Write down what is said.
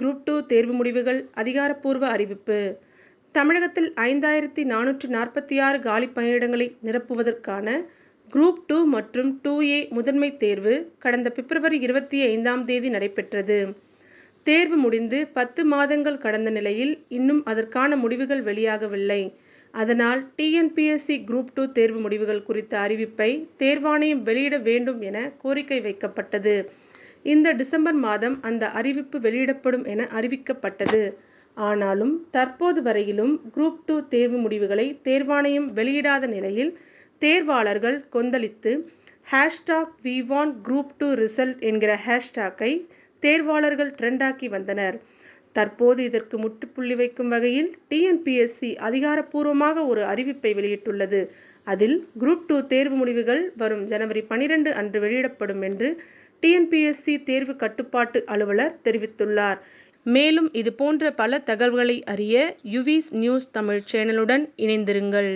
Group two தேர்வு முடிவுகள் அதிகாரப்பூர்வ அறிவிப்பு. தமிழகத்தில் ஐந்தாயிரத்தி நானூற்றி நாற்பத்தி ஆறு காலி பணியிடங்களை நிரப்புவதற்கான குரூப் டூ மற்றும் டூ ஏ முதன்மை தேர்வு கடந்த பிப்ரவரி இருபத்தி ஐந்தாம் தேதி நடைபெற்றது. தேர்வு முடிந்து பத்து மாதங்கள் கடந்த நிலையில் இன்னும் அதற்கான முடிவுகள் வெளியாகவில்லை. அதனால் டிஎன்பிஎஸ்சி குரூப் டூ தேர்வு முடிவுகள் குறித்த அறிவிப்பை தேர்வாணையம் வெளியிட வேண்டும் என கோரிக்கை வைக்கப்பட்டது. இந்த டிசம்பர் மாதம் அந்த அறிவிப்பு வெளியிடப்படும் என அறிவிக்கப்பட்டது. ஆனாலும் தற்போது வரையிலும் குரூப் டூ தேர்வு முடிவுகளை தேர்வாணையம் வெளியிடாத நிலையில் தேர்வாளர்கள் கொந்தளித்து hashtag we want group two result என்கிற ஹேஷ்டாக்கை தேர்வாளர்கள் ட்ரெண்டாக்கி வந்தனர். தற்போது இதற்கு முற்றுப்புள்ளி வைக்கும் வகையில் டிஎன்பிஎஸ்சி அதிகாரப்பூர்வமாக ஒரு அறிவிப்பை வெளியிட்டுள்ளது. அதில் குரூப் டூ தேர்வு முடிவுகள் வரும் ஜனவரி பனிரெண்டு அன்று வெளியிடப்படும் என்று டிஎன்பிஎஸ்சி தேர்வு கட்டுப்பாட்டு அலுவலர் தெரிவித்துள்ளார். மேலும் இது போன்ற பல தகவல்களை அறிய யுவிஸ் நியூஸ் தமிழ் சேனலுடன் இணைந்திருங்கள்.